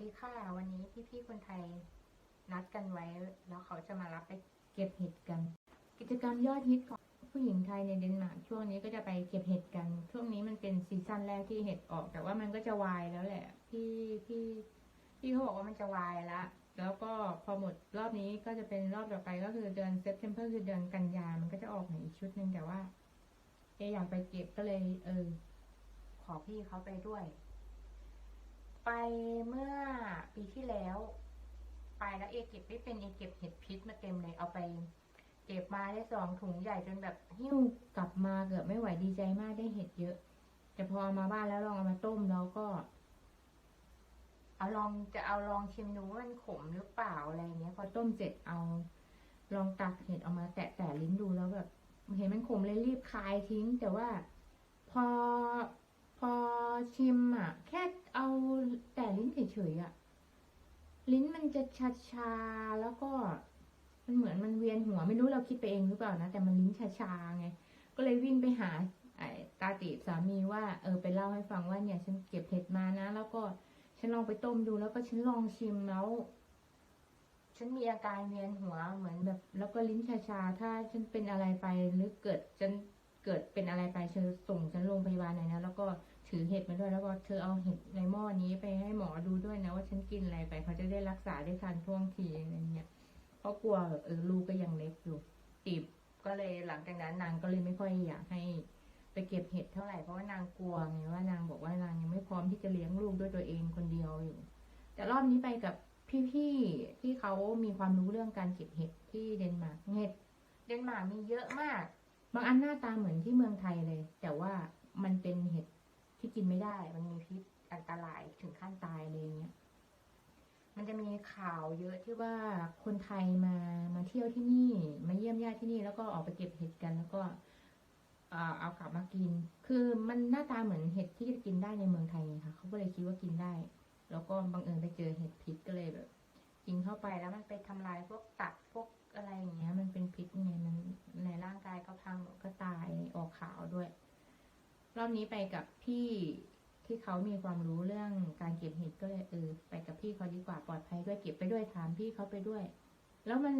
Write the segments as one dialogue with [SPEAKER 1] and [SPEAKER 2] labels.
[SPEAKER 1] พี่คะวันนี้พี่ๆคนไทยนัดกันไว้ แล้วเขาจะมารับไปเก็บเห็ดกัน กิจกรรมยอดฮิตของผู้หญิงไทยในเดนมาร์กช่วงนี้ก็จะไปเก็บเห็ดกัน ช่วงนี้มันเป็นซีซั่นแรกที่เห็ดออก แต่ว่ามันก็จะวายแล้วแหละ พี่พี่พี่เขาบอกว่ามันจะวายละแล้วก็พอหมดรอบนี้ก็จะเป็นรอบต่อไปก็คือเดือนเซปเทมเบอร์คือเดือนกันยา มันก็จะออกในอีกชุดหนึ่งแต่ว่าเออยากไปเก็บก็เลย เออ ขอพี่เขาไปด้วย ไปเมื่อปีที่แล้ว ไปแล้วเอเก็บไม่เป็นเอเก็บเห็ดพิษมาเต็มเลยเอาไป เก็บมาได้สองถุงใหญ่จนแบบหิ้วกลับมาเกือบไม่ไหวดีใจมากได้เห็ดเยอะ แต่พอเอามาบ้านแล้วลองเอามาต้มแล้วก็ เอาลองจะเอาลองชิมดูว่ามันขมหรือเปล่าอะไรเงี้ยพอต้มเสร็จเอา ลองตักเห็ดออกมาแตะแต่ลิ้นดูแล้วแบบ เห็นมันขมเลยรีบคายทิ้ง แต่ว่า พอพอชิมอะ แค่เอาแต่ลิ้นเฉ ยๆอะ ลิ้นมันจะชาชาๆแล้วก็ มันเหมือนมันเวียนหัวไม่รู้เราคิดไปเองหรือเปล่านะแต่มันลิ้นชาชาๆไงก็เลยวิ่งไปหาไอ้ตาติสามีว่า เออไปเล่าให้ฟังว่าเนี่ย ฉันเก็บเห็ดมานะ แล้วก็ฉันลองไปต้มดูแล้วก็ฉันลองชิมแล้ว ฉันมีอาการเวียนหัวเหมือนแบบ แล้วก็ลิ้นชาชาๆถ้าฉันเป็นอะไรไปหรือเกิดฉันเกิดเป็นอะไรไปเธอส่งฉันโรงพยาบาลหน่อยนะแล้วก็ ถือเห็ดมาด้วยแล้วก็เธอเอาเห็ดในหม้อนี้ไปให้หมอดูด้วยนะว่าฉันกินอะไรไปเขาจะได้รักษาได้ทันท่วงทีอะไรเงี้ยเพราะกลัวเออลูกก็ยังเล็กอยู่ติบก็เลยหลังจากนั้นนางก็เลยไม่ค่อยอยากให้ไปเก็บเห็ดเท่าไหร่เพราะว่านางกลัวไงว่านางบอกว่านางยังไม่พร้อมที่จะเลี้ยงลูกด้วยตัวเองคนเดียวอยู่ แต่รอบนี้ไปกับพี่ๆที่เขามีความรู้เรื่องการเก็บเห็ดที่เดนมาร์กเห็ดเดนมาร์กมีเยอะมาก บางอันหน้าตาเหมือนที่เมืองไทยเลย แต่ว่ามันเป็นเห็ด ที่กินไม่ได้ มันมีพิษอันตรายถึงขั้นตายเลยอย่างเงี้ย มันจะมีข่าวเยอะที่ว่าคนไทยมามาเที่ยวที่นี่ มาเยี่ยมญาติที่นี่ แล้วก็ออกไปเก็บเห็ดกันแล้วก็เอากลับมากิน คือมันหน้าตาเหมือนเห็ดที่จะกินได้ในเมืองไทยไงคะเขาก็เลยคิดว่ากินได้ แล้วก็บังเอิญไปเจอเห็ดพิษก็เลยแบบ กินเข้าไปแล้วมันไปทำลายพวกตับพวกอะไรอย่างเงี้ย มันเป็นพิษไงมันในร่างกายก็พังก็ตายออกขาวด้วย รอบนี้ไปกับพี่ที่เขามีความรู้เรื่องการเก็บเห็ดก็เลยเออไปกับพี่เขาดีกว่าปลอดภัยด้วยเก็บไปด้วยถามพี่เขาไปด้วย แล้วมัน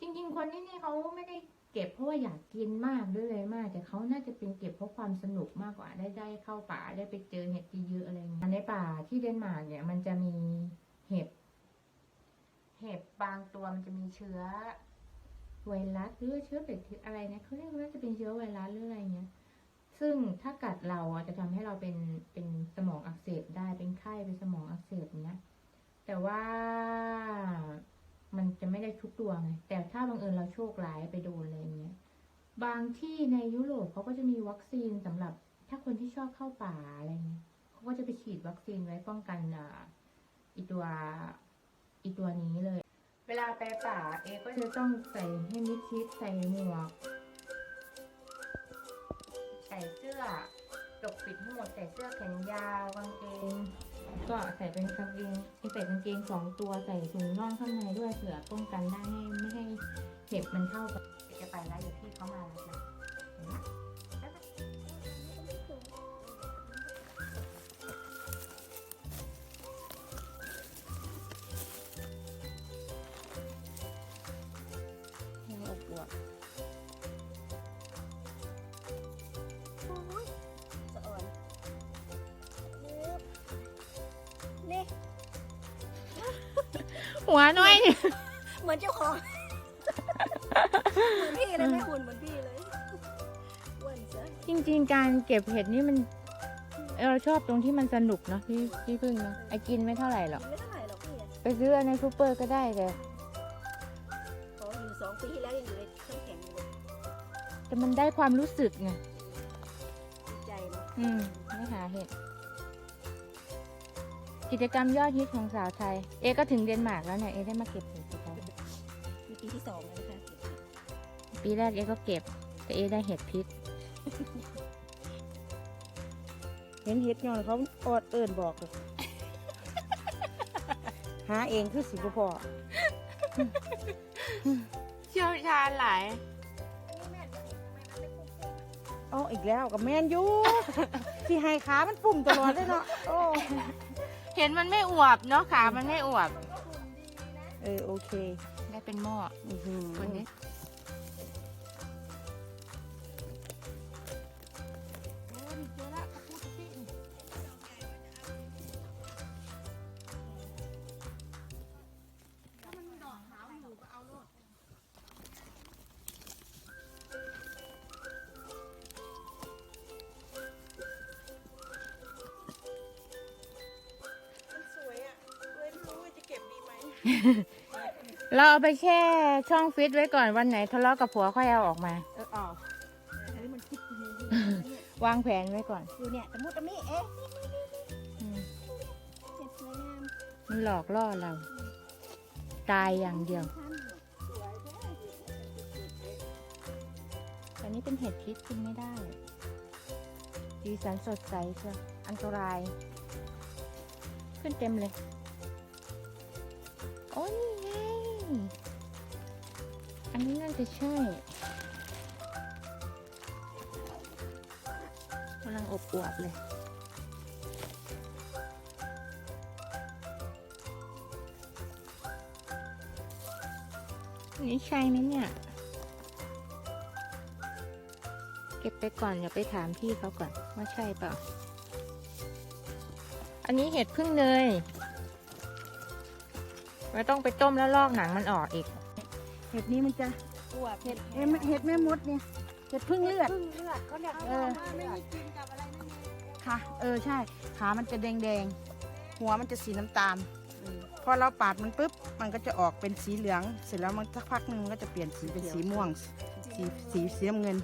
[SPEAKER 1] จริง ๆ คนที่นี่เขาไม่ได้เก็บเพราะว่าอยากกินมากด้วยเลยมาก แต่เขาน่าจะเป็นเก็บเพราะความสนุกมากกว่าได้ได้เข้าป่าได้ไปเจอเห็ดเยอะอะไรเงี้ยในป่าที่เดนมาร์กเนี่ย มันจะมีเห็บเห็บบางตัวมันจะมีเชื้อไวรัสหรือเชื้อแบคทีเรียอะไรเนี่ยเขาเรียกว่าจะเป็นเชื้อไวรัสหรืออะไรเงี้ย ซึ่งถ้ากัดเราจะทำให้เราเป็นเป็นสมองอักเสบได้เป็นไข้เป็นสมองอักเสบเนี้ยแต่ว่ามันจะไม่ได้ทุกตัวไงแต่ถ้าบังเอิญเราโชคร้ายไปโดนอะไรเงี้ยบางที่ในยุโรปเขาก็จะมีวัคซีนสำหรับ ถ้าคนที่ชอบเข้าป่าอะไรเงี้ยเขาก็จะไปฉีดวัคซีนไว้ป้องกันอ่าอีตัวอีตัวนี้เลย เวลาไปป่าเอก็จะต้องใส่ให้มิดชิดใส่หมวก ส่เสื้อจกปิดทั้งหมดใส่เสื้อแขนยาวกางเกงก็ใส่เป็นกางเกงใส่กางเกงสองตัวใส่ถุงน่องข้างในด้วยเผื่อป้องกันได้ให้ไม่ให้เห็บมันเข้าไปจะไปแล้วเดี๋ยวพี่เขามาแล้วนะ หัว
[SPEAKER 2] น้
[SPEAKER 1] อยเนี่ย
[SPEAKER 2] เหมือนเจ้าของ เหมือนพี่เลยแม่หุ่นเหมือนพี่เลยอ้วนเสีย
[SPEAKER 1] จริง ๆ การเก็บเห็ดนี่มันเราชอบตรงที่มันสนุกเนาะพี่พี่พึ่งเนาะไอ้กินไม่เท่าไหร่หรอก
[SPEAKER 2] ไม่เท่าไหร่หรอกพี่
[SPEAKER 1] ไปซื้อในซูเปอร์ก็ได้แต่
[SPEAKER 2] ขออยู่สองปีที่แล้วยังอยู่ในเครื่องแข็งอยู่เลย
[SPEAKER 1] แต่มันได้ความรู้สึกไง
[SPEAKER 2] ดีใจเนาะ
[SPEAKER 1] อืมไม่หาเห็ด กิจกรรมยอดฮิตของสาวไทย เอก็ถึงเดนมาร์กแล้วเนี่ย เอได้มาเก็บเห็ดกับเขา
[SPEAKER 2] มีปีที่สองแล้วนะคะ
[SPEAKER 1] ปีแรกเอก็เก็บ แต่เอได้เห็ดพิษ
[SPEAKER 3] เห็นเฮ็ดย้อนเขาออดเอิญบอกเลยหาเองคือสิบพอ
[SPEAKER 1] เชี่ยวชาญหลาย
[SPEAKER 3] เอาอีกแล้วกับแมนอยูที่ให้ขามันปุ่มตลอดเลยเนาะโอ้
[SPEAKER 1] เห็นมันไม่อวบเนาะขามันไม่อวบ
[SPEAKER 3] เเออโอเค
[SPEAKER 1] ได้เป็นหม้อ
[SPEAKER 3] อื้อหือ
[SPEAKER 1] วันนี้
[SPEAKER 2] มัน เราเอา
[SPEAKER 1] ไปแช่ช่องฟิตไว้ก่อนวันไหนทะเลาะกับผัวค่อยเอาออกมา
[SPEAKER 3] เอออ๋ออันนี้มันคิดดี
[SPEAKER 1] วางแผนไว้ก่อน
[SPEAKER 2] ดูเนี่ยตะมุตะมิเอ๊ะ
[SPEAKER 1] อืม
[SPEAKER 2] เห็ดสวยงาม
[SPEAKER 1] มันหลอกล่อเรา ตายอย่างเดียว
[SPEAKER 2] ท่านสวยแท้
[SPEAKER 1] แต่นี่เป็นเห็ดพิษกินไม่ได้สีสันสดใสเชียวอันตราย ขึ้นเต็มเลย อันนี้น่าจะใช่กำลังอบอวบเลยอันนี้ใช่ไหมเนี่ย เก็บไปก่อนอย่าไปถามพี่เขาก่อน ว่าใช่เปล่า อันนี้เห็ดพึ่งเนยไม่ต้องไปต้มแล้วลอกหนังมันออกอีก
[SPEAKER 3] เห็ดนี้มันจะ
[SPEAKER 2] อวบ
[SPEAKER 3] เห็ดเห็ดเห็ดแม่มดเนี่ยเห็ดพึ่งเลือด
[SPEAKER 2] พึ่งเลือดเขาเรียก
[SPEAKER 3] เออ
[SPEAKER 2] ว่าไม่มีกินกับอะไรนั่นเอง
[SPEAKER 3] ค่ะ เออใช่ ขามันจะแดงแดงๆหัวมันจะสีน้ำตาลพอเราปาดมันปุ๊บ มันก็จะออกเป็นสีเหลือง เสร็จแล้วมันสักพักหนึ่งมันก็จะเปลี่ยนสีเป็นสีม่วง สีสีสีน้ำเงิน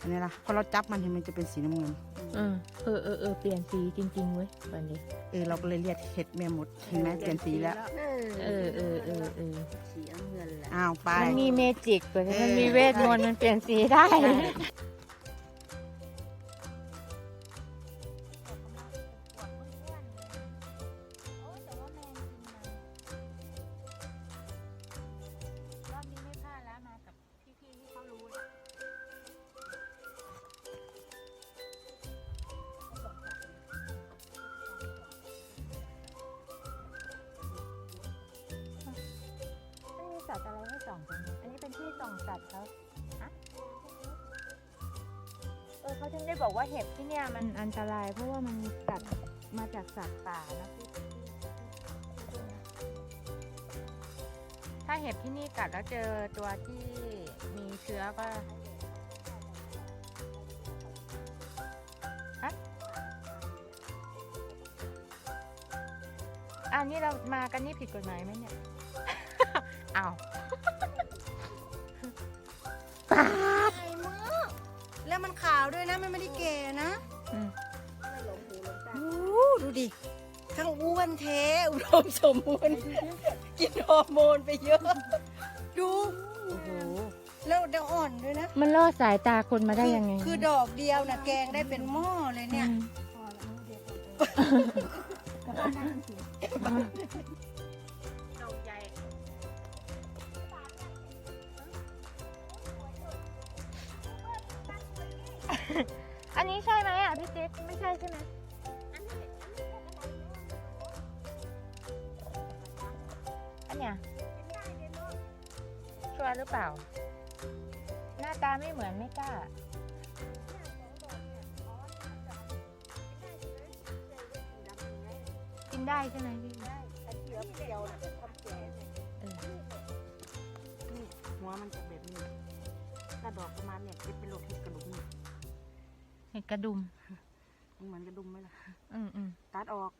[SPEAKER 3] อันนี้ล่ะพอเราจับมันเห็นมันจะเป็นสีน้ำเงิน
[SPEAKER 1] เออเออเออเออเปลี่ยนสีจริงๆเว้ยวันนี้
[SPEAKER 3] เออเราก็เลยเรียกเห็ดแม่มดเห็นไหมเปลี่ยนสีแล้ว
[SPEAKER 1] เออเออเออเออ
[SPEAKER 2] สีน้ำเงินแหละ
[SPEAKER 3] อ้าวไป
[SPEAKER 1] มันมีเมจิกกว่า
[SPEAKER 3] เออ
[SPEAKER 1] มันมีเวทมนต์มันเปลี่ยนสีได้ ที่ส่องสัตว์เขาอะเออเขาถึงได้บอกว่าเห็บที่เนี่ยมันอันตรายเพราะว่ามันกัดมาจากสัตว์ป่านะพี่พี่พี่ดูนะถ้าเห็บที่นี่กัดแล้วเจอตัวที่มีเชื้อก็ฮะอันนี้เรามากันนี่ผิดกฎหมายไหมเนี่ย อ้าว
[SPEAKER 3] ด้วยนะมันไม่ได้แก่นะ
[SPEAKER 1] อืม
[SPEAKER 3] โอ้ดูดิ ทั้งอ้วนเทอุดมสมบูรณ์ กินฮอร์โมนไปเยอะ ดูโอ้โหแล้วเดยวอ่อนด้วยนะ
[SPEAKER 1] มันล่อสายตาคนมาได้ยังไง
[SPEAKER 3] คือดอกเดียวนะแกงได้เป็นหม้อเลยเนี่ย
[SPEAKER 1] ด อันนี้ใช่ไหมอะพี่ติ๊กไม่ใช่ใช่ไหมอันเนี้ยชัวร์หรือเปล่า หน้าตาไม่เหมือนไม่กล้ากินได้ใช่ไหมพี่
[SPEAKER 2] เขียวเขียวนะทำแก่
[SPEAKER 1] เออ
[SPEAKER 3] นี่หัวมันจะแบบนี้ถ้าดอกประมาณเนี่ยจะเป็นโรคเห็ดกระดุมนี่
[SPEAKER 1] ห็ดกระดุม
[SPEAKER 3] มันเหมือนกระดุมไหมล่ะ
[SPEAKER 1] อืมอืม
[SPEAKER 3] ตัดออก